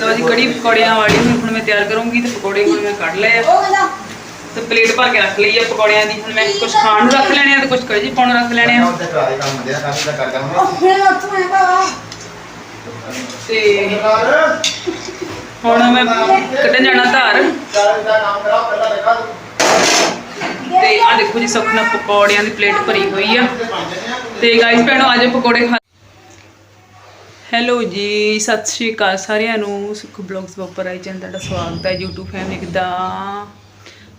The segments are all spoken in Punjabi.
ਲਓ ਜੀ ਕੜੀ ਪਕੌੜਿਆਂ ਵਾਲੀ ਨੂੰ ਹੁਣ ਮੈਂ ਤਿਆਰ ਕਰੂੰਗੀ ਤੇ ਪਕੌੜੇ ਹੁਣ ਮੈਂ ਕੱਢ ਲਏ ਆ। ਤੇ ਪਲੇਟ ਭਰ ਕੇ ਰੱਖ ਲਈ ਆ ਪਕੌੜਿਆਂ ਦੀ ਹੁਣ ਮੈਂ ਕੁਝ ਖਾਣ ਨੂੰ ਰੱਖ ਲੈਣੇ ਆ ਤੇ ਕੁਝ ਕੜੀ ਚ ਪਾਉਣ ਰੱਖ ਲੈਣੇ ਆ। ਉੱਤੇ ਕਰਾ ਦੇ ਕੰਮ ਦੇ ਕਾਫੀ ਦਾ ਕਰ ਕਰਾਂਗੇ ਤੇ ਹੁਣ ਮੈਂ ਕੱਢਣ ਜਾਣਾ ਧਾਰ। ਤੇ ਆ ਦੇਖੋ ਜੀ ਸੁਖਨਾ ਪਕੌੜਿਆਂ ਦੀ ਪਲੇਟ ਭਰੀ ਹੋਈ ਆ। ਤੇ ਗਾਇਸ ਭੈਣੋ ਅੱਜ ਪਕੌੜੇ ਖਾ ਹੈਲੋ ਜੀ, ਸਤਿ ਸ਼੍ਰੀ ਅਕਾਲ ਸਾਰਿਆਂ ਨੂੰ। ਸੁਖ ਬਲੌਗਸ ਵਾਪਰ ਆਈ ਚੈਨਲ ਤੁਹਾਡਾ ਸਵਾਗਤ ਹੈ, YouTube ਫੈਮਿਲੀ ਦਾ।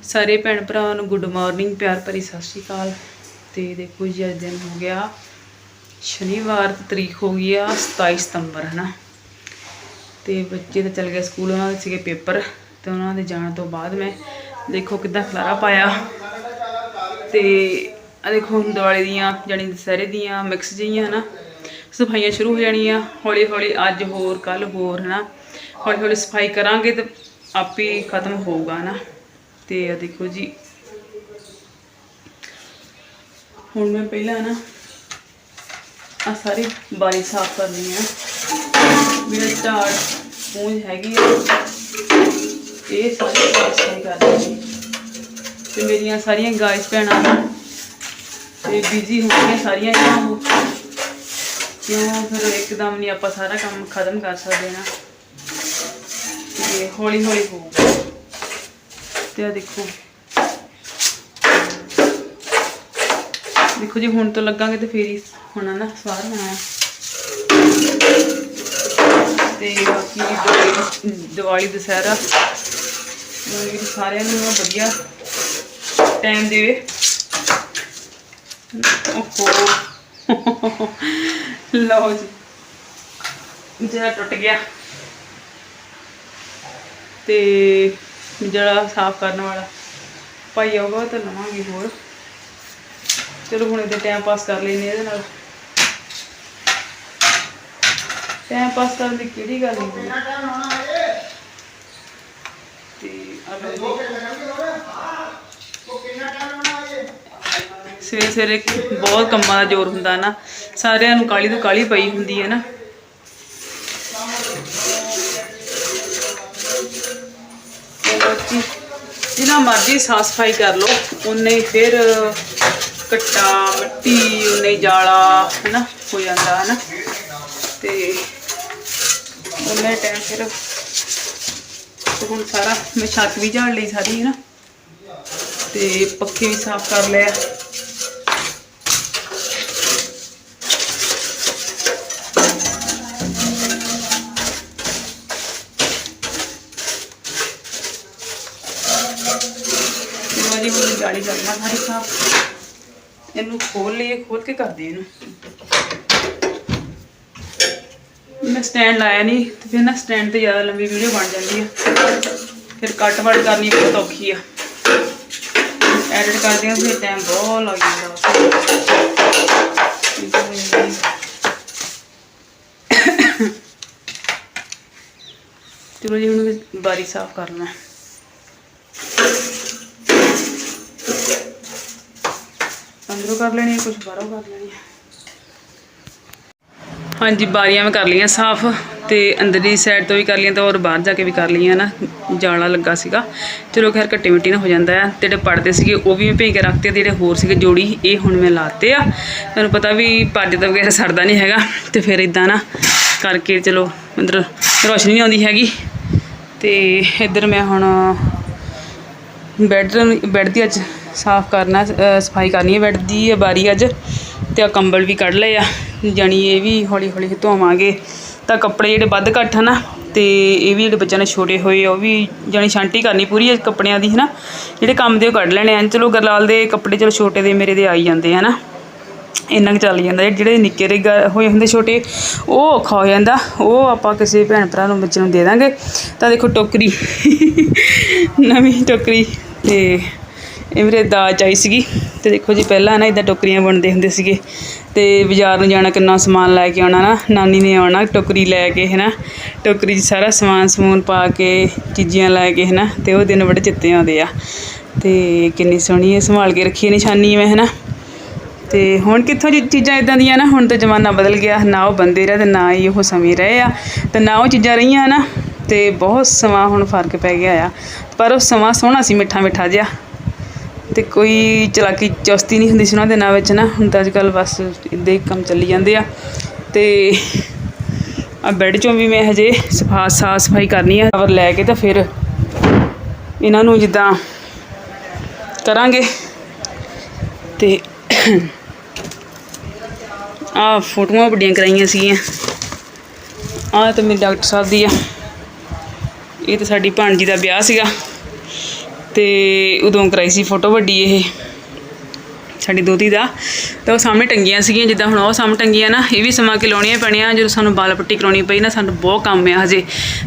ਸਾਰੇ ਭੈਣ ਭਰਾਵਾਂ ਨੂੰ ਗੁੱਡ ਮਾਰਨਿੰਗ ਪਿਆਰ ਭਰੀ ਸਤਿ ਸ਼੍ਰੀ ਅਕਾਲ। ਤੇ ਦੇਖੋ ਜੀ, ਅੱਜ ਦਿਨ ਹੋ ਗਿਆ। ਸ਼ਨੀਵਾਰ ਤਰੀਕ ਹੋ ਗਈ ਆ 27 ਸਤੰਬਰ, ਹਨਾ? ਤੇ ਬੱਚੇ ਤਾਂ ਚਲ ਗਏ ਸਕੂਲ, ਉਹਨਾਂ ਦੇ ਸੀਗੇ ਪੇਪਰ। ਤੇ ਉਹਨਾਂ ਦੇ ਜਾਣ ਤੋਂ ਬਾਅਦ ਮੈਂ ਦੇਖੋ ਕਿੱਦਾਂ ਖਲਾਰਾ ਪਾਇਆ। ਤੇ ਆ ਦੇਖੋ ਹੁਣ ਦੀਵਾਲੀ ਦੀਆਂ ਜਾਣੀ ਦੁਸਹਿਰੇ ਦੀਆਂ ਮਿਕਸ ਜਿਹੀਆਂ, ਹਨਾ। ਸਫਾਈਆਂ ਸ਼ੁਰੂ ਹੋ ਜਾਣੀਆਂ ਹੌਲੀ ਹੌਲੀ ਅੱਜ ਹੋਰ ਕੱਲ ਹੋਰ, ਹਨਾ। ਹੌਲੀ ਹੌਲੀ ਸਫ਼ਾਈ ਕਰਾਂਗੇ ਤੇ ਆਪੇ ਖਤਮ ਹੋਊਗਾ ਨਾ ਤੇ ਆ ਦੇਖੋ ਜੀ। ਹੁਣ ਮੈਂ ਪਹਿਲਾਂ ਨਾ ਆ ਸਾਰੀ ਬਾਰੀ ਸਾਫ਼ ਕਰਨੀ ਆ ਮੇਰਾ ਝਾੜ ਪੂੰਝ ਹੈਗੀ ਆ। ਇਹ ਸਾਰੀ ਸਫ਼ਾਈ ਕਰਨੀ ਤੇ ਮੇਰੀਆਂ ਸਾਰੀਆਂ ਗਾਇਸ ਭੈਣਾਂ ਤੇ ਬਿਜ਼ੀ ਹੋਣਗੀਆਂ ਸਾਰੀਆਂ ਇਹਨਾਂ ਨੂੰ ਕਿਉਂ? ਫਿਰ ਇੱਕਦਮ ਨਹੀਂ ਆਪਾਂ ਸਾਰਾ ਕੰਮ ਖਤਮ ਕਰ ਸਕਦੇ ਨਾ। ਤੇ ਹੌਲੀ ਹੌਲੀ ਹੋਊਗਾ ਤੇ ਆ ਦੇਖੋ। ਦੇਖੋ ਜੀ, ਹੁਣ ਤੋਂ ਲੱਗਾਂਗੇ ਤੇ ਫੇਰ ਹੀ ਹੋਣਾ ਨਾ ਸਵਾਰ ਹੋਣਾ ਹੈ ਤੇ ਬਾਕੀ ਦੀਵਾਲੀ ਦੀਵਾਲੀ ਦੁਸਹਿਰਾ ਸਾਰਿਆਂ ਨੂੰ ਵਧੀਆ। ਟਾਈਮ ਦੇਵੇ। ਓਹੋ। ਲਓ ਜੀ। ਜਿਹੜਾ ਟੁੱਟ ਗਿਆ। ਤੇ ਜਿਹੜਾ ਸਾਫ਼ ਕਰਨ ਵਾਲਾ। ਭਾਈ ਆਊਗਾ ਤਾਂ ਲਵਾਂਗੇ ਹੋਰ। ਚਲੋ ਹੁਣ ਇਹਦੇ ਟਾਈਮ ਪਾਸ ਕਰ ਲੈਨੇ ਇਹਦੇ ਨਾਲ। ਟਾਈਮ ਪਾਸ ਕਰਨ ਦੀ ਕਿਹੜੀ ਗੱਲ ਨਹੀਂ ਤੇ ਆ ਲਓ ਜੀ। ਸਵੇਰੇ ਸਵੇਰੇ ਬਹੁਤ ਕੰਮਾਂ ਦਾ ਜ਼ੋਰ ਹੁੰਦਾ ਨਾ, ਸਾਰਿਆਂ ਨੂੰ ਕਾਲੀ ਤੋਂ ਕਾਲੀ ਪਈ ਹੁੰਦੀ ਹੈ ਨਾ। ਤੇ ਜਿੰਨਾ ਮਰਜ਼ੀ ਸਾਫ਼ ਸਫ਼ਾਈ ਕਰ ਲਓ ਉਨੇ ਫਿਰ ਕੱਟਾ, ਮਿੱਟੀ ਉਨੇ ਜਾਲਾ, ਹੈਨਾ, ਹੋ ਜਾਂਦਾ ਹੈ ਨਾ ਤੇ ਉਨੇ ਟਾਈਮ ਫਿਰ ਹੁਣ ਸਾਰਾ, ਮੈਂ ਛੱਤ ਵੀ ਝਾੜ ਲਈ ਸਾਰੀ ਹੈ ਨਾ ਤੇ ਪੱਖੇ ਵੀ ਸਾਫ਼ ਕਰ ਲਿਆ ਤੇ ਜੀ ਹੁਣ ਸਾਫ਼ ਇਹਨੂੰ ਖੋਲ ਲਈਏ ਖੋਲ ਕੇ ਕਰਦੇ ਇਹਨੂੰ। ਮੈਂ ਸਟੈਂਡ ਲਾਇਆ ਨਹੀਂ ਤੇ ਫਿਰ ਨਾ ਸਟੈਂਡ ਤੇ ਜ਼ਿਆਦਾ ਲੰਬੀ ਵੀਡੀਓ ਬਣ ਜਾਂਦੀ ਆ। ਫਿਰ ਕੱਟ ਵੜ ਕਰਨੀ ਬਹੁਤ ਔਖੀ ਆ। ਐਡਿਟ ਕਰਦੇ ਹਾਂ ਫਿਰ ਟਾਈਮ ਬਹੁਤ ਲੱਗ ਜਾਂਦਾ ਚਲੋ ਜੀ, ਹੁਣ ਮੈਂ ਬਾਰੀ ਸਾਫ਼ ਕਰਨਾ। ਅੰਦਰੋਂ ਕਰ ਲੈਣੀ ਹੈ ਕੁਝ ਬਾਹਰੋਂ ਕਰ ਲੈਣੀ ਹੈ। ਹਾਂਜੀ, ਬਾਰੀਆਂ ਮੈਂ ਕਰ ਲਈਆਂ ਸਾਫ਼ ਤੇ ਅੰਦਰਲੀ ਸਾਈਡ ਤੋਂ ਵੀ ਕਰ ਲਈਆਂ ਤੇ ਔਰ ਬਾਹਰ ਜਾ ਕੇ ਵੀ ਕਰ ਲਈਆਂ ਨਾ, ਜਾਲਾ ਲੱਗਾ ਸੀਗਾ। ਚਲੋ ਖੈਰ ਘੱਟੇ ਮਿੱਟੀ ਨਾ ਹੋ ਜਾਂਦਾ ਹੈ, ਤੇ ਜਿਹੜੇ ਪਰਦੇ ਸੀਗੇ ਉਹ ਵੀ ਮੈਂ ਭੇਜ ਕੇ ਰੱਖਤੇ ਤੇ ਜਿਹੜੇ ਹੋਰ ਸੀਗੇ ਜੋੜੀ, ਇਹ ਹੁਣ ਮੈਂ ਲਾਤੇ ਆ। ਤੁਹਾਨੂੰ ਪਤਾ ਵੀ ਪਰਦੇ ਤਾਂ ਵਗੈਰਾ ਸਰਦਾ ਨਹੀਂ ਹੈਗਾ, ਤੇ ਫਿਰ ਇਦਾਂ ਨਾ ਕਰਕੇ ਚਲੋ ਅੰਦਰ ਰੋਸ਼ਨੀ ਨਹੀਂ ਆਉਂਦੀ ਹੈਗੀ। ਤੇ ਇੱਧਰ ਮੈਂ ਹੁਣ ਬੈੱਡ ਬੈੱਡ ਦੀ ਅੱਜ ਸਾਫ਼ ਕਰਨਾ ਸਫ਼ਾਈ ਕਰਨੀ ਹੈ ਬੈੱਡ ਦੀ ਵਾਰੀ ਅੱਜ। ਤੇ ਆ ਕੰਬਲ ਵੀ ਕੱਢ ਲਏ ਆ। ਜਾਣੀ ਇਹ ਵੀ ਹੌਲੀ ਹੌਲੀ ਧੋਵਾਂਗੇ। ਤਾਂ ਕੱਪੜੇ ਜਿਹੜੇ ਵੱਧ ਘੱਟ ਹਨਾ, ਤੇ ਇਹ ਵੀ ਜਿਹੜੇ ਬੱਚਿਆਂ ਨੇ ਛੋਟੇ ਹੋਏ ਆ, ਉਹ ਵੀ ਜਾਣੀ ਛਾਂਟੀ ਕਰਨੀ ਪੂਰੀ ਹੈ ਕੱਪੜਿਆਂ ਦੀ ਹਨਾ। ਜਿਹੜੇ ਕੰਮ ਦੇ ਉਹ ਕੱਢ ਲੈਣੇ ਆ। ਚਲੋ ਗਰਲਾਲ ਦੇ ਕੱਪੜੇ ਚਲੋ ਛੋਟੇ ਦੇ, ਮੇਰੇ ਦੇ ਆਈ ਜਾਂਦੇ ਹਨਾ। ਇੰਨਾ ਕੁ ਚੱਲ ਜਾਂਦਾ। ਜਿਹੜੇ ਨਿੱਕੇ ਦੇ ਗ- ਹੋਏ ਹੁੰਦੇ ਛੋਟੇ, ਉਹ ਔਖਾ ਹੋ ਜਾਂਦਾ। ਉਹ ਆਪਾਂ ਕਿਸੇ ਭੈਣ ਭਰਾ ਨੂੰ, ਬੱਚੇ ਨੂੰ ਦੇ ਦਾਂਗੇ। ਤਾਂ ਦੇਖੋ ਟੋਕਰੀ। ਨਵੀਂ ਟੋਕਰੀ। ਤੇ ਇਹ ਮੇਰੇ ਦਾਜ ਆਈ ਸੀਗੀ ਤੇ ਦੇਖੋ ਜੀ, ਪਹਿਲਾਂ ਨਾ ਇਦਾਂ ਟੋਕਰੀਆਂ ਬਣਦੇ ਹੁੰਦੇ ਸੀਗੇ ਤੇ ਬਾਜ਼ਾਰ ਨੂੰ ਜਾਣਾ ਕਿੰਨਾ ਸਮਾਨ ਲੈ ਕੇ ਆਉਣਾ ਨਾ, ਨਾਨੀ ਨੇ ਆਉਣਾ ਟੋਕਰੀ ਲੈ ਕੇ ਹੈ ਨਾ ਟੋਕਰੀ 'ਚ ਸਾਰਾ ਸਮਾਨ ਸਮੂਨ ਪਾ ਕੇ ਚੀਜ਼ੀਆਂ ਲੈ ਕੇ ਹੈ ਨਾ ਤੇ ਉਹ ਦਿਨ ਬੜੇ ਚਿੱਤੇ ਆਉਂਦੇ ਆ। ਤੇ ਕਿੰਨੀ ਸੋਹਣੀ ਇਹ ਸੰਭਾਲ ਕੇ ਰੱਖੀ ਹੈ ਨਿਸ਼ਾਨੀ ਮੈਂ ਹੈ ਨਾ ਤੇ ਹੁਣ ਕਿੱਥੋਂ ਜੀ ਚੀਜ਼ਾਂ ਇਦਾਂ ਦੀਆਂ ਨਾ, ਹੁਣ ਤਾਂ ਜ਼ਮਾਨਾ ਬਦਲ ਗਿਆ। ਨਾ ਉਹ ਬੰਦੇ ਰਹੇ ਤੇ ਨਾ ਹੀ ਉਹ ਸਮੇਂ ਰਹੇ ਆ। ਤੇ ਨਾ ਉਹ ਚੀਜ਼ਾਂ ਰਹੀਆਂ ਨਾ ਤੇ ਬਹੁਤ ਸਮਾਂ ਹੁਣ ਫ਼ਰਕ ਪੈ ਗਿਆ ਆ। ਪਰ ਉਹ ਸਮਾਂ ਸੋਹਣਾ ਸੀ ਮਿੱਠਾ ਮਿੱਠਾ ਜਿਹਾ। ਤੇ ਕੋਈ ਚਲਾਕੀ ਚੁਸਤੀ ਨਹੀਂ ਹੁੰਦੀ ਸੀ ਉਹਨਾਂ ਦਿਨਾਂ ਵਿੱਚ ਨਾ, ਹੁਣ ਤਾਂ ਅੱਜ ਕੱਲ ਬਸ ਇਦਾਂ ਹੀ ਕੰਮ ਚੱਲੀ ਜਾਂਦੇ ਆ। ਤੇ ਆ ਬੈੱਡ ਚੋਂ ਵੀ ਮੈਂ ਹਜੇ ਸਫਾ, ਸਾਫ਼ ਸਫ਼ਾਈ ਕਰਨੀ ਆ। ਕਵਰ ਲੈ ਕੇ ਤਾਂ ਫਿਰ ਇਹਨਾਂ ਨੂੰ ਜਿੱਦਾਂ ਕਰਾਂਗੇ। ਤੇ ਆ ਫੋਟੋਆਂ ਵੱਡੀਆਂ ਕਰਾਈਆਂ ਸੀਗੀਆਂ। ਆ ਤਾਂ ਮੇਰੇ ਡਾਕਟਰ ਸਾਹਿਬ ਦੀ ਆ। ਇਹ ਤਾਂ ਸਾਡੀ ਭਾਣਜੀ ਦਾ ਵਿਆਹ ਸੀਗਾ। ਤੇ ਉਦੋਂ ਕਰਾਈ ਸੀ ਫੋਟੋ ਵੱਡੀ ਇਹ, ਸਾਡੀ ਦੋਤੀ ਦਾ। ਤਾਂ ਉਹ ਸਾਹਮਣੇ ਟੰਗੀਆਂ ਸੀਗੀਆਂ, ਜਿੱਦਾਂ ਹੁਣ ਉਹ ਸਾਹਮਣੇ ਟੰਗੀਆਂ ਨਾ, ਇਹ ਵੀ ਸਮਾ ਕੇ ਲਾਉਣੀਆਂ ਪੈਣੀਆਂ, ਜਦੋਂ ਸਾਨੂੰ ਬਾਲ ਪੱਟੀ ਕਰਾਉਣੀ ਪਈ ਨਾ, ਸਾਨੂੰ ਬਹੁਤ ਕੰਮ ਆ ਹਜੇ।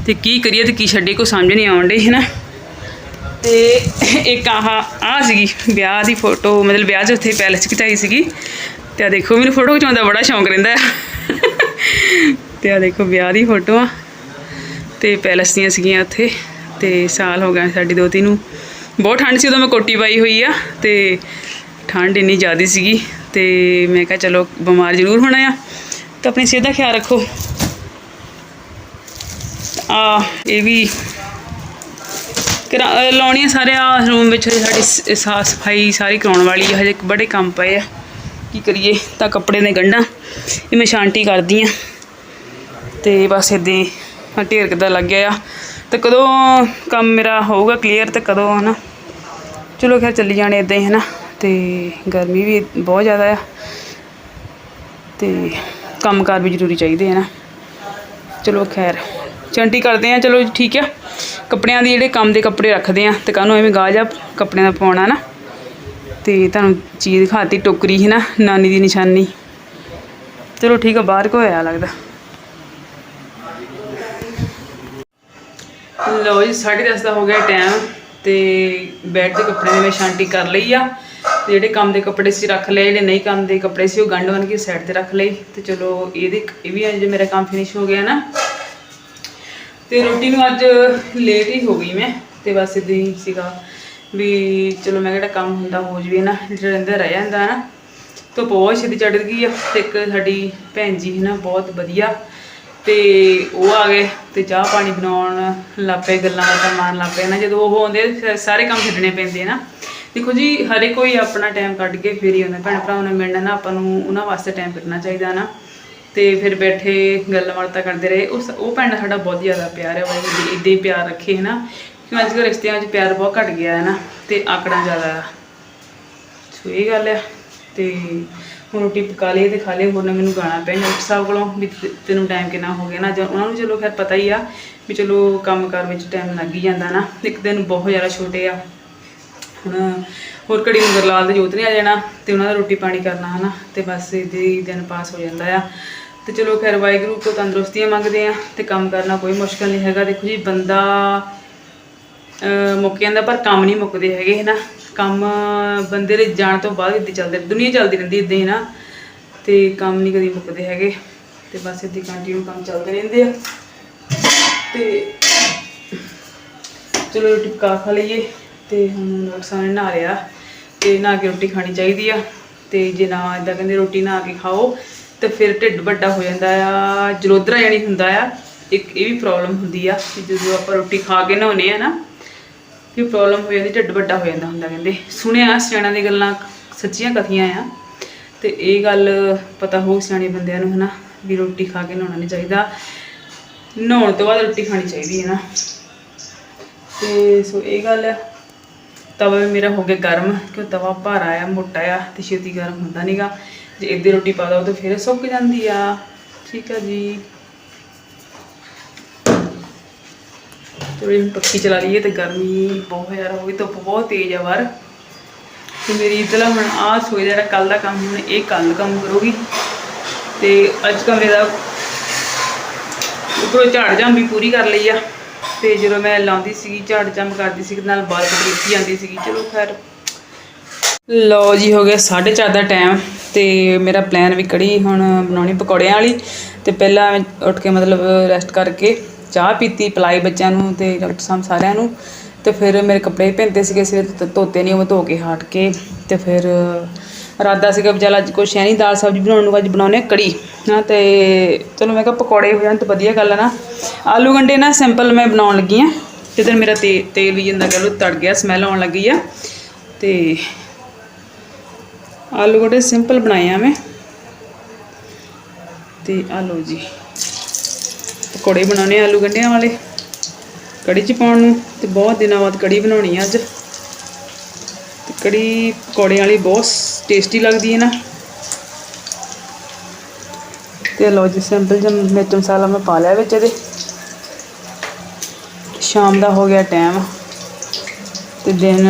ਤੇ ਕੀ ਕਰੀਏ ਤੇ ਕੀ ਛੱਡੀਏ, ਕੋਈ ਸਮਝ ਨਹੀਂ ਆਉਣ ਡਈ, ਹੈ ਨਾ। ਤੇ ਇੱਕ ਆਹ ਆ ਸੀਗੀ, ਵਿਆਹ ਦੀ ਫੋਟੋ, ਮਤਲਬ ਵਿਆਹ 'ਚ ਉੱਥੇ ਪੈਲਸ 'ਚ ਖਿਚਾਈ ਸੀਗੀ। ਤੇ ਆ ਦੇਖੋ, ਮੈਨੂੰ ਫੋਟੋ ਖਿਚਾਉਣ ਦਾ ਬੜਾ ਸ਼ੌਂਕ ਰਹਿੰਦਾ। ਹੈ ਤੇ ਆ ਦੇਖੋ, ਵਿਆਹ ਦੀ ਫੋਟੋ ਆ। ਤੇ ਪੈਲਸ ਦੀਆਂ ਸੀਗੀਆਂ ਉੱਥੇ, ਤੇ ਸਾਲ ਹੋ ਗਿਆ ਸਾਡੀ ਦੋਤੀ ਨੂੰ। ਬਹੁਤ ਠੰਡ ਸੀ ਉਦੋਂ ਮੈਂ ਕੋਟੀ ਪਾਈ ਹੋਈ ਆ ਤੇ ਠੰਡ ਇੰਨੀ ਜ਼ਿਆਦੀ ਸੀਗੀ ਤੇ ਮੈਂ ਕਿਹਾ ਚਲੋ ਬਿਮਾਰ ਜ਼ਰੂਰ ਹੋਣਾ ਆ। ਤਾਂ ਆਪਣੀ ਸਿਹਤ ਦਾ ਖਿਆਲ ਰੱਖੋ। ਆ, ਇਹ ਵੀ ਕਰਾ, ਅਹ ਲਾਉਣੀਆਂ ਸਾਰੇ ਆ ਰੂਮ ਵਿੱਚ ਸਾਡੀ ਸ- ਸਾਫ਼ ਸਫ਼ਾਈ ਸਾਰੀ ਕਰਾਉਣ ਵਾਲੀ ਹੈ ਹਜੇ ਬੜੇ ਕੰਮ ਪਏ ਆ। ਕੀ ਕਰੀਏ, ਤਾਂ ਕੱਪੜੇ ਨੇ ਗੰਢਾਂ, ਇਹ ਮੈਂ ਸ਼ਾਂਤੀ ਕਰਦੀ ਆ। ਤੇ ਬਸ ਇਦਾਂ ਢੇਰ ਕਿੱਦਾਂ ਲੱਗ ਗਿਆ ਆ। ਤੇ ਕਦੋਂ ਕੰਮ ਮੇਰਾ ਹੋਊਗਾ ਕਲੀਅਰ ਤੇ ਕਦੋਂ ਹਨਾ। ਚਲੋ ਖੈਰ ਚੱਲੀ ਜਾਣੇ ਇਦਾਂ ਹੀ ਹਨਾ, ਤੇ ਗਰਮੀ ਵੀ ਬਹੁਤ ਜ਼ਿਆਦਾ ਆ। ਤੇ ਕੰਮਕਾਰ ਵੀ ਜ਼ਰੂਰੀ ਚਾਹੀਦੇ ਆ ਨਾ ਚਲੋ ਖੈਰ ਚੰਟੀ ਕਰਦੇ ਆ ਚਲੋ ਠੀਕ ਆ। ਕੱਪੜਿਆਂ ਦੇ ਜਿਹੜੇ ਕੰਮ ਦੇ ਕੱਪੜੇ ਰੱਖਦੇ ਆ ਤੇ ਕਾਹਨੂੰ ਐਵੇਂ ਗਾਹ ਜਾ ਕੱਪੜਿਆਂ ਦਾ ਪਾਉਣਾ ਨਾ। ਤੇ ਤੁਹਾਨੂੰ ਚੀਜ਼ ਦਿਖਾਤੀ ਟੋਕਰੀ ਹੈ ਨਾ ਨਾਨੀ ਦੀ ਨਿਸ਼ਾਨੀ। ਚਲੋ ਠੀਕ ਆ, ਬਾਹਰ ਕੋ ਹੋਇਆ ਲੱਗਦਾ। ਲੋ ਜੀ 10:30 ਦਾ ਹੋ ਗਿਆ ਟਾਈਮ ਤੇ ਬੈੱਡ ਦੇ ਕੱਪੜੇ ਦੀ ਮੈਂ ਸ਼ਾਂਤੀ ਕਰ ਲਈ ਆ। ਜਿਹੜੇ ਕੰਮ ਦੇ ਕੱਪੜੇ ਸੀ ਰੱਖ ਲਏ, ਜਿਹੜੇ ਨਹੀਂ ਕੰਮ ਦੇ ਕੱਪੜੇ ਸੀ ਉਹ ਗੰਢ ਬਣ ਕੇ ਸਾਈਡ ਤੇ ਰੱਖ ਲਈ ਤੇ ਚਲੋ ਇਹਦੇ ਇਹ ਵੀ ਅੱਜ ਮੇਰਾ ਕੰਮ ਫਿਨਿਸ਼ ਹੋ ਗਿਆ ਨਾ। ਤੇ ਰੋਟੀ ਨੂੰ ਅੱਜ ਲੇਟ ਹੀ ਹੋ ਗਈ ਮੈਂ, ਤੇ ਬਸ ਇਦਾਂ ਹੀ ਸੀਗਾ ਵੀ ਚਲੋ ਮੈਂ ਕਿਹੜਾ ਕੰਮ ਹੁੰਦਾ ਹੋ ਜਵੇ ਨਾ, ਜਿਹੜਾ ਰਹਿੰਦਾ ਰਹਿ ਜਾਂਦਾ ਨਾ। ਤਾਂ ਬਹੁਤ ਛੇਤੀ ਚੜ੍ਹ ਗਈ ਆ, ਤੇ ਇੱਕ ਸਾਡੀ ਭੈਣ ਜੀ ਹੈ ਨਾ, ਬਹੁਤ ਵਧੀਆ। ਤੇ ਉਹ ਆ ਗਏ ਤੇ ਚਾਹ ਪਾਣੀ ਬਣਾਉਣ ਲੱਪੇ, ਗੱਲਾਂ ਬਾਤਾਂ ਮਾਰਨ ਲੱਪੇ ਨਾ ਜਦੋਂ ਉਹ ਆਉਂਦੇ ਫਿਰ ਸਾਰੇ ਕੰਮ ਛੱਡਣੇ ਪੈਂਦੇ ਆ ਨਾ। ਦੇਖੋ ਜੀ, ਹਰੇ ਕੋਈ ਆਪਣਾ ਟਾਈਮ ਕੱਢ ਕੇ ਫਿਰ ਹੀ ਉਹਨਾਂ ਭੈਣ ਭਰਾਵਾਂ ਨੂੰ ਮਿਲਣਾ ਨਾ, ਆਪਾਂ ਨੂੰ ਉਹਨਾਂ ਵਾਸਤੇ ਟਾਈਮ ਕੱਢਣਾ ਚਾਹੀਦਾ ਨਾ ਤੇ ਫਿਰ ਬੈਠੇ ਗੱਲਾਂ ਬਾਤਾਂ ਕਰਦੇ ਰਹੇ। ਉਸ, ਉਹ ਭੈਣ ਦਾ ਸਾਡਾ ਬਹੁਤ ਜ਼ਿਆਦਾ ਪਿਆਰ ਹੈ ਵਾਹਿਗੁਰੂ ਜੀ ਇਦਾਂ ਹੀ ਪਿਆਰ ਰੱਖੇ ਹੈ ਨਾ ਕਿਉਂਕਿ ਅੱਜ ਕੱਲ੍ਹ ਰਿਸ਼ਤਿਆਂ ਵਿੱਚ ਪਿਆਰ ਬਹੁਤ ਘਟ ਗਿਆ ਹੈ ਨਾ, ਤੇ ਆਕੜਾਂ ਜ਼ਿਆਦਾ। ਆ ਸੋ ਇਹ ਗੱਲ ਆ, ਤੇ ਹੁਣ ਰੋਟੀ ਪਕਾ ਲਈ ਤੇ ਖਾ ਲਈ, ਹੋਰ ਨਾ ਮੈਨੂੰ ਗਾਣਾ ਪਿਆ ਡਾਕਟਰ ਸਾਹਿਬ ਕੋਲੋਂ ਵੀ ਤੈਨੂੰ ਟਾਈਮ ਕਿੰਨਾ ਹੋ ਗਿਆ ਨਾ, ਜਾਂ ਉਹਨਾਂ ਨੂੰ ਚਲੋ ਖੈਰ ਪਤਾ ਹੀ ਆ ਵੀ ਚਲੋ ਕੰਮਕਾਰ ਵਿੱਚ ਟਾਈਮ ਲੱਗ ਹੀ ਜਾਂਦਾ ਨਾ। ਇੱਕ ਦਿਨ ਬਹੁਤ ਜ਼ਿਆਦਾ ਛੋਟੇ ਆ। ਹੁਣ ਹੋਰ ਘੜੀ ਨੂੰ ਗਰਲਾਲ ਦੇ ਜੋਤ ਨੇ ਆ ਜਾਣਾ ਤੇ ਉਹਨਾਂ ਦਾ ਰੋਟੀ ਪਾਣੀ ਕਰਨਾ ਹਨਾ, ਤੇ ਬਸ ਇਹਦੇ ਦਿਨ ਪਾਸ ਹੋ ਜਾਂਦਾ ਆ। ਤੇ ਚਲੋ ਖੈਰ ਵਾਹਿਗੁਰੂ ਤੋਂ ਤੰਦਰੁਸਤੀਆਂ ਮੰਗਦੇ ਆ ਤੇ ਕੰਮ ਕਰਨਾ ਕੋਈ ਮੁਸ਼ਕਲ ਨਹੀਂ ਹੈਗਾ। ਦੇਖੋ ਜੀ, ਬੰਦਾ ਮੁੱਕ ਜਾਂਦਾ ਪਰ ਕੰਮ ਨਹੀਂ ਮੁੱਕਦੇ ਹੈਗੇ ਹਨਾ। ਕੰਮ ਬੰਦੇ ਦੇ ਜਾਣ ਤੋਂ ਬਾਅਦ ਇੱਦਾਂ ਚੱਲਦੇ, ਦੁਨੀਆ ਚੱਲਦੀ ਰਹਿੰਦੀ ਇੱਦਾਂ ਹੀ ਨਾ, ਤੇ ਕੰਮ ਨਹੀਂ ਕਦੀ ਮੁੱਕਦੇ ਹੈਗੇ, ਤੇ ਬਸ ਇੱਦਾਂ ਕੰਟੀਨਿਊ ਕੰਮ ਚੱਲਦੇ ਰਹਿੰਦੇ ਆ। ਤੇ ਚਲੋ ਰੋਟੀ ਪਕਾ ਖਾ ਲਈਏ, ਤੇ ਹੁਣ ਡਾਕਟਰ ਨਹਾ ਲਿਆ, ਤੇ ਨਹਾ ਕੇ ਰੋਟੀ ਖਾਣੀ ਚਾਹੀਦੀ ਆ, ਤੇ ਜੇ ਨਾ ਇਦਾਂ ਕਹਿੰਦੇ ਰੋਟੀ ਨਹਾ ਕੇ ਖਾਓ, ਤੇ ਫਿਰ ਢਿੱਡ ਵੱਡਾ ਹੋ ਜਾਂਦਾ ਆ ਜਲੋਦਰਾ ਜਾਨੀ ਹੁੰਦਾ ਆ, ਇੱਕ ਇਹ ਵੀ ਪ੍ਰੋਬਲਮ ਹੁੰਦੀ ਆ, ਕਿ ਜਦੋਂ ਆਪਾਂ ਰੋਟੀ ਖਾ ਕੇ ਨਹਾਉਨੇ ਆ ਨਾ ਇਹ ਪ੍ਰੋਬਲਮ ਹੋ ਜਾਂਦੀ ਢਿੱਡ ਵੱਡਾ ਹੋ ਜਾਂਦਾ ਹੁੰਦਾ, ਕਹਿੰਦੇ। ਸੁਣਿਆ ਸਿਆਣਿਆਂ ਦੀ ਗੱਲਾਂ, ਸੱਚੀਆਂ ਕਥੀਆਂ ਆ। ਤੇ ਇਹ ਗੱਲ ਪਤਾ ਹੋ ਸਿਆਣੇ ਬੰਦਿਆਂ ਨੂੰ, ਹਨਾ, ਵੀ ਰੋਟੀ ਖਾ ਕੇ ਨਹਾਉਣਾ ਨਹੀਂ ਚਾਹੀਦਾ। ਨਹਾਉਣ ਤੋਂ ਬਾਅਦ ਰੋਟੀ ਖਾਣੀ ਚਾਹੀਦੀ ਹੈ ਨਾ। ਤੇ ਸੋ ਇਹ ਗੱਲ ਆ। ਤਵਾ ਵੀ ਮੇਰਾ ਹੋ ਗਿਆ ਗਰਮ ਕਿਉਂ ਤਵਾ ਭਾਰਾ ਆ, ਮੋਟਾ ਆ, ਤੇ ਛੇਤੀ ਗਰਮ ਹੁੰਦਾ ਨਹੀਂਗਾ ਜੇ ਇੱਦੇ ਰੋਟੀ ਪਾ ਦੋ ਤਾਂ ਫਿਰ ਸੁੱਕ ਜਾਂਦੀ ਆ। ਠੀਕ ਆ ਜੀ। ਥੋੜੀ ਜਿਹੀ ਪੱਖੀ ਚਲਾ ਲਈਏ ਤੇ ਗਰਮੀ ਬਹੁਤ ਜ਼ਿਆਦਾ ਹੋ ਗਈ ਧੁੱਪ ਬਹੁਤ ਤੇਜ਼ ਆ ਬਾਹਰ। ਤੇ ਮੇਰੀ ਇਤਲਾ ਹੁਣ ਆ ਸੋਈ ਜਿਹੜਾ ਕੱਲ ਦਾ ਕੰਮ, ਹੁਣ ਇਹ ਕੱਲ ਕੰਮ ਕਰੂਗੀ। ਤੇ ਅੱਜ ਕਮਰੇ ਦਾ ਉੱਪਰੋਂ ਝਾੜ ਝਾਂਬੀ ਪੂਰੀ ਕਰ ਲਈ ਆ। ਤੇ ਜਦੋਂ ਮੈਂ ਲਾਉਂਦੀ ਸੀਗੀ, ਝਾੜ ਜੰਮ ਕਰਦੀ ਸੀ ਨਾਲ ਬਾਲ ਕਟਰੀ ਜਾਂਦੀ ਸੀਗੀ। ਚਲੋ ਖੈਰ। ਲੋ ਜੀ, ਹੋ ਗਿਆ 4:30 ਦਾ ਟਾਈਮ ਤੇ ਮੇਰਾ ਪਲਾਨ ਵੀ ਕੜੀ ਹੁਣ ਬਣਾਉਣੀ ਪਕੌੜਿਆਂ ਵਾਲੀ। ਤੇ ਪਹਿਲਾਂ ਮੈਂ ਉੱਠ ਕੇ ਮਤਲਬ ਰੈਸਟ ਕਰਕੇ ਚਾਹ ਪੀਤੀ, ਪਲਾਈ ਬੱਚਿਆਂ ਨੂੰ ਤੇ ਡਾਕਟਰ ਸਾਹਿਬ ਸਾਰਿਆਂ ਨੂੰ। ਤੇ ਫਿਰ ਮੇਰੇ ਕੱਪੜੇ ਪੈਂਦੇ ਸੀਗੇ, ਸਿਰ ਧੋਤੇ ਨਹੀਂ ਉਹ ਧੋ ਕੇ ਹਾਟ ਕੇ ਤੇ ਫਿਰ ਰਾਦਾ ਸੀਗਾ ਵੀ ਚੱਲ ਅੱਜ ਕੋਈ ਹੈ ਦਾਲ ਸਬਜ਼ੀ ਬਣਾਉਣ ਨੂੰ ਅੱਜ ਬਣਾਉਨੇ ਆ ਕੜੀ। ਹਾਂ, ਤੇ ਚਲੋ ਮੈਂ ਕਿਹਾ ਪਕੌੜੇ ਹੋ ਜਾਣ ਤਾਂ ਵਧੀਆ ਗੱਲ ਆ ਨਾ। ਆਲੂ ਗੰਡੇ ਨਾ ਸਿੰਪਲ ਮੈਂ ਬਣਾਉਣ ਲੱਗੀ ਆ ਤੇ ਮੇਰਾ ਤੇ, ਤੇਲ ਵੀ ਜਾਂਦਾ ਕਹ ਲੋ ਤੜ ਗਿਆ ਸਮੈਲ ਆਉਣ ਲੱਗੀ ਆ। ਤੇ ਆਲੂ ਗੰਡੇ ਸਿੰਪਲ ਬਣਾਏ ਆ ਮੈਂ। ਤੇ ਆ ਲਓ ਜੀ। ਪਕੌੜੇ ਬਣਾਉਣੇ ਆਲੂ ਗੰਢਿਆਂ ਵਾਲੇ। ਕੜੀ ਚ ਪਾਉਣ ਨੂੰ ਤੇ ਬਹੁਤ ਦਿਨਾਂ ਬਾਅਦ ਕੜੀ ਬਣਾਉਣੀ ਆ ਅੱਜ। ਤੇ ਕੜੀ ਪਕੌੜੇ ਵਾਲੀ ਬਹੁਤ ਟੇਸਟੀ ਲੱਗਦੀ ਹੈ ਨਾ। ਤੇ ਲਓ ਜੀ ਸਿੰਪਲ ਜਿਹਾ ਮਿਰਚ ਮਸਾਲਾ ਮੈਂ ਪਾ ਲਿਆ ਵਿੱਚ ਇਹਦੇ। ਸ਼ਾਮ ਦਾ ਹੋ ਗਿਆ ਟਾਈਮ ਤੇ ਦਿਨ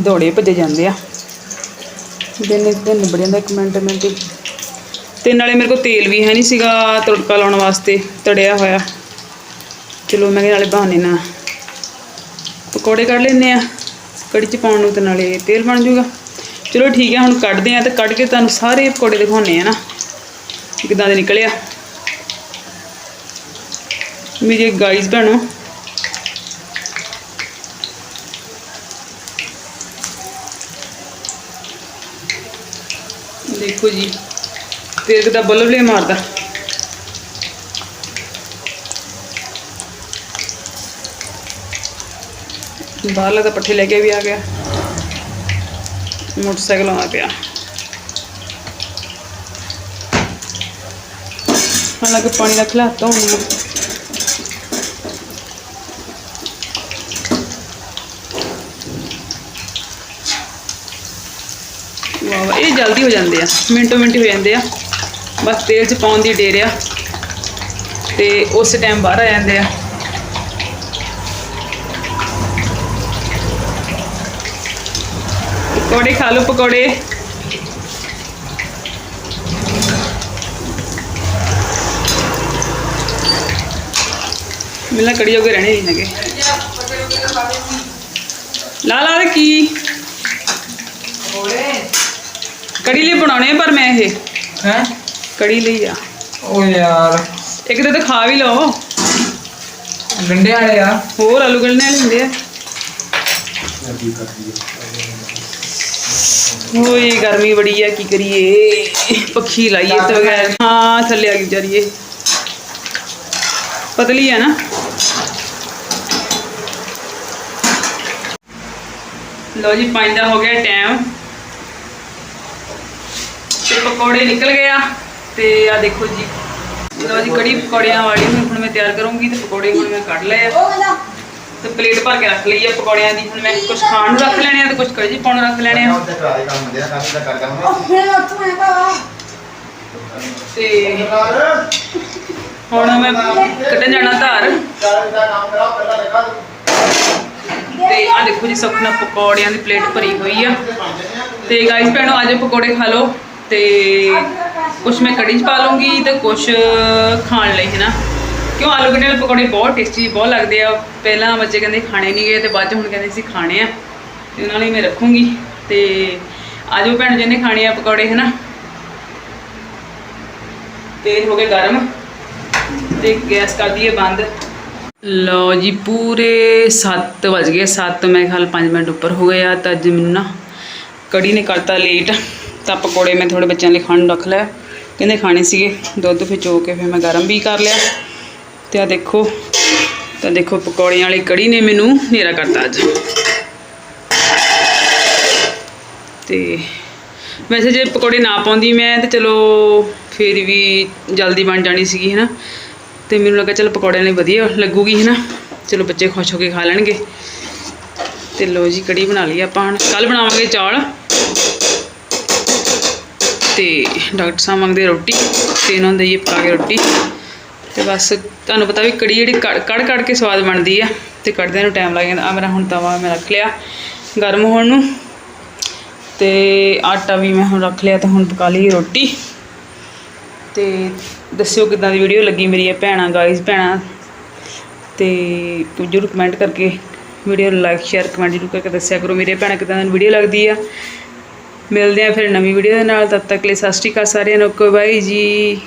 ਦੌੜੇ ਭੱਜੇ ਜਾਂਦੇ ਆ। ਦਿਨ ਇੱਕ ਦਿਨ ਨਿਬੜ ਜਾਂਦਾ ਇੱਕ ਮਿੰਟ ਮਿੰਟ। ਤੇ ਨਾਲੇ ਮੇਰੇ ਕੋਲ ਤੇਲ ਵੀ ਹੈ ਨਹੀਂ ਸੀਗਾ, ਤੜਕਾ ਲਾਉਣ ਵਾਸਤੇ, ਤੜਿਆ ਹੋਇਆ। ਚਲੋ ਮੈਂ ਕਿਹਾ ਨਾਲੇ ਬਹਾਨੇ ਨਾਲ ਪਕੌੜੇ ਕੱਢ ਲੈਂਦੇ ਆ ਕੜੀ ਚ ਪਾਉਣ ਨੂੰ ਤੇ ਨਾਲੇ ਤੇਲ ਬਣ ਜਾਊਗਾ। ਚਲੋ ਠੀਕ ਹੈ, ਹੁਣ ਕੱਢਦੇ ਆ ਤੇ ਕੱਢ ਕੇ ਤੁਹਾਨੂੰ ਸਾਰੇ ਪਕੌੜੇ ਦਿਖਾਉਣੇ ਆ ਨਾ, ਕਿਦਾਂ ਦੇ ਨਿਕਲਿਆ ਮੇਰੇ ਗਾਈਜ਼ ਭੈਣੋ। ਦੇਖੋ ਜੀ। ਤੇਲ ਕਿਦਾਂ ਬਲਬਲੇ ਮਾਰਦਾ। ਬਾਹਰਲਾ ਤਾਂ ਪੱਠੇ ਲੈ ਕੇ ਵੀ ਆ ਗਿਆ। ਮੋਟਰਸਾਈਕਲ ਆ ਪਿਆ ਹਾਲਾਂਕਿ ਪਾਣੀ ਦਾ ਲਾ ਹੁਣ ਵਾਹ, ਇਹ ਜਲਦੀ ਹੋ ਜਾਂਦੇ ਆ। ਮਿੰਟੋ ਮਿੰਟ ਹੀ ਹੋ ਜਾਂਦੇ ਆ। ਬਸ ਤੇਲ ਚ ਪਾਉਣ ਦੀ ਡੇਰ ਆ। ਤੇ ਉਸ ਟਾਈਮ ਬਾਹਰ ਆ ਜਾਂਦੇ ਆ। ਪਕੌੜੇ ਖਾ ਲਓ ਪਕੌੜੇ। ਮਿਲਾ ਕੜੀ ਜੋਗੇ ਰਹਿਣੇ ਨਹੀਂ ਹੈਗੇ। ਲਾ ਲਾ ਦੇ ਕੀ? ਕੜੀ ਲਈ ਬਣਾਉਣੇ ਪਰ ਮੈਂ ਇਹ। ਹੈ? ਕੜੀ ਲਈ ਆ। ਓ ਯਾਰ। ਇੱਕ ਤਾਂ ਖਾ ਵੀ ਲਓ। ਗੰਡੇ ਵਾਲੇ ਆ। ਹੋਰ ਆਲੂ ਗਲਨੇ ਵਾਲੇ ਹੁੰਦੇ ਆ। ਓਏ ਗਰਮੀ ਬੜੀ ਆ ਕੀ ਕਰੀਏ? ਪੱਖੀ ਲਾਈਏ ਤੇ ਬਗੈਰ। ਹਾਂ ਥੱਲੇ ਆ ਗਈ ਇਹ। ਪਤਲੀ ਆ ਨਾ। ਲੋ ਜੀ ਪੰਜ ਦਾ ਹੋ ਗਿਆ ਟਾਈਮ। ਤੇ ਪਕੌੜੇ ਨਿਕਲ ਗਏ ਆ। ਤੇ ਆ ਦੇਖੋ ਜੀ। ਲੋ ਜੀ ਕੜੀ ਪਕੌੜਿਆਂ ਵਾਲੀ ਹੁਣ ਹੁਣ ਮੈਂ ਤਿਆਰ ਕਰੂੰਗੀ ਤੇ ਪਕੌੜੇ ਹੁਣ ਮੈਂ ਕੱਢ ਲਏ ਆ। ਤੇ ਪਲੇਟ ਭਰ ਕੇ ਰੱਖ ਲਈ ਆ ਪਕੌੜਿਆਂ ਦੀ। ਹੁਣ ਮੈਂ ਕੁਝ ਖਾਣ ਨੂੰ ਰੱਖ ਲੈਣੇ ਆ ਤੇ ਕੁਝ ਕੜੀ ਪਾਉਣ ਰੱਖ ਲੈਣੇ ਆ। ਤੇ ਹੁਣ ਮੈਂ ਕੱਢਣ ਜਾਣਾ ਧਾਰ ਤੇ। ਆ ਦੇਖੋ ਜੀ ਸੁਖਨਾ ਪਕੌੜਿਆਂ ਦੀ ਪਲੇਟ ਭਰੀ ਹੋਈ ਆ। ਤੇ ਗਾਇਸ ਭੈਣੋ ਅੱਜ ਪਕੌੜੇ ਖਾ ਲਓ। ਤੇ ਕੁਝ ਮੈਂ ਕੜੀ ਚ ਪਾ ਲੂੰਗੀ ਤੇ ਕੁਝ ਖਾਣ ਲਈ ਹੈ ਨਾ ਕਿਉਂ ਆਲੂ ਗੰਢੇ ਵਾਲੇ ਪਕੌੜੇ ਬਹੁਤ ਟੇਸਟੀ ਬਹੁਤ ਲੱਗਦੇ ਆ। ਪਹਿਲਾਂ ਬੱਚੇ ਕਹਿੰਦੇ ਖਾਣੇ ਨਹੀਂ ਗਏ ਤੇ ਬਾਅਦ ਚ ਹੁਣ ਕਹਿੰਦੇ ਸੀ ਖਾਣੇ ਆ। ਤੇ ਉਹਨਾਂ ਲਈ ਮੈਂ ਰੱਖੂੰਗੀ। ਤੇ ਆਜੋ ਭੈਣ ਜਿਹਨੇ ਖਾਣੇ ਆ ਪਕੌੜੇ, ਹਨਾ? ਤੇਲ ਹੋ ਗਿਆ ਗਰਮ ਤੇ ਗੈਸ ਕਰ ਦਈਏ ਬੰਦ। ਲਓ ਜੀ, ਪੂਰੇ 7 ਵਜ ਗਏ 7 ਮੈਂ ਖਾਲ 5 ਮਿੰਟ ਉੱਪਰ ਹੋ ਗਏ ਆ, ਤਾਂ ਅੱਜ ਮੈਨੂੰ ਨਾ ਕੜੀ ਨੇ ਕਰਤਾ ਲੇਟ। ਤਾਂ ਪਕੌੜੇ ਮੈਂ ਥੋੜੇ ਬੱਚਿਆਂ ਲਈ ਖਾਣ ਨੂੰ ਰੱਖ ਲਿਆ। ਕਹਿੰਦੇ ਖਾਣੇ ਸੀਗੇ। ਦੁੱਧ ਫਿਚੋ ਕੇ ਫਿਰ ਮੈਂ ਗਰਮ ਵੀ ਕਰ ਲਿਆ। ਤੇ ਆ ਦੇਖੋ, ਤਾਂ ਦੇਖੋ ਪਕੌੜਿਆਂ ਵਾਲੀ ਕੜੀ ਨੇ ਮੈਨੂੰ ਹਨੇਰਾ ਕਰਤਾ ਅੱਜ। ਤੇ ਵੈਸੇ ਜੇ ਪਕੌੜੇ ਨਾ ਪਾਉਂਦੀ ਮੈਂ ਤੇ ਚਲੋ ਫੇਰ ਵੀ ਜਲਦੀ ਬਣ ਜਾਣੀ ਸੀਗੀ ਹੈ ਨਾ ਤੇ ਮੈਨੂੰ ਲੱਗਾ ਚਲ ਪਕੌੜਿਆਂ ਲਈ ਵਧੀਆ ਲੱਗੂਗੀ ਹੈ ਨਾ ਚਲੋ ਬੱਚੇ ਖੁਸ਼ ਹੋ ਕੇ ਖਾ ਲੈਣਗੇ। ਤੇ ਲੋ ਜੀ, ਕੜੀ ਬਣਾ ਲਈ ਆਪਾਂ ਹੁਣ। ਕੱਲ ਬਣਾਵਾਂਗੇ ਚੌਲ। ਤੇ ਡਾਕਟਰ ਸਾਹਿਬ ਮੰਗਦੇ ਰੋਟੀ ਤੇ ਇਹਨਾਂ ਨੂੰ ਦਈਏ ਪਕਾ ਕੇ ਰੋਟੀ। ਤੇ ਬਸ ਤੁਹਾਨੂੰ ਪਤਾ ਵੀ ਕੜੀ ਜਿਹੜੀ ਕੜ ਕੜ ਕੜ ਕੇ ਸਵਾਦ ਬਣਦੀ ਆ ਤੇ ਕੱਢਦਿਆਂ ਨੂੰ ਟਾਈਮ ਲੱਗ ਜਾਂਦਾ। ਆ ਮੇਰਾ ਹੁਣ ਤਵਾ ਮੈਂ ਰੱਖ ਲਿਆ ਗਰਮ ਹੋਣ ਨੂੰ ਤੇ ਆਟਾ ਵੀ ਮੈਂ ਹੁਣ ਰੱਖ ਲਿਆ ਤੇ ਹੁਣ ਪਕਾ ਲਈ ਰੋਟੀ। ਤੇ ਦੱਸਿਓ ਕਿਦਾਂ ਦੀ ਵੀਡੀਓ ਲੱਗੀ ਮੇਰੀ ਇਹ ਭੈਣਾਂ ਗਾਇਜ਼ ਭੈਣਾਂ। ਤੇ ਤੂੰ ਜਰੂਰ ਕਮੈਂਟ ਕਰਕੇ ਵੀਡੀਓ ਲਾਈਕ ਸ਼ੇਅਰ ਕਮੈਂਟ ਜਰੂਰ ਕਰਕੇ ਦੱਸਿਆ ਕਰੋ। ਮੇਰੇ ਭੈਣਾਂ ਕਿਦਾਂ ਦੀ ਵੀਡੀਓ ਲੱਗਦੀ ਆ। ਮਿਲਦੇ ਆ ਫਿਰ ਨਵੀਂ ਵੀਡੀਓ ਦੇ ਨਾਲ, ਤਦ ਤੱਕ ਲਈ ਸਤਿ ਸ਼੍ਰੀ ਅਕਾਲ ਸਾਰਿਆਂ ਨੂੰ, ਓਕੇ ਬਾਈ ਜੀ।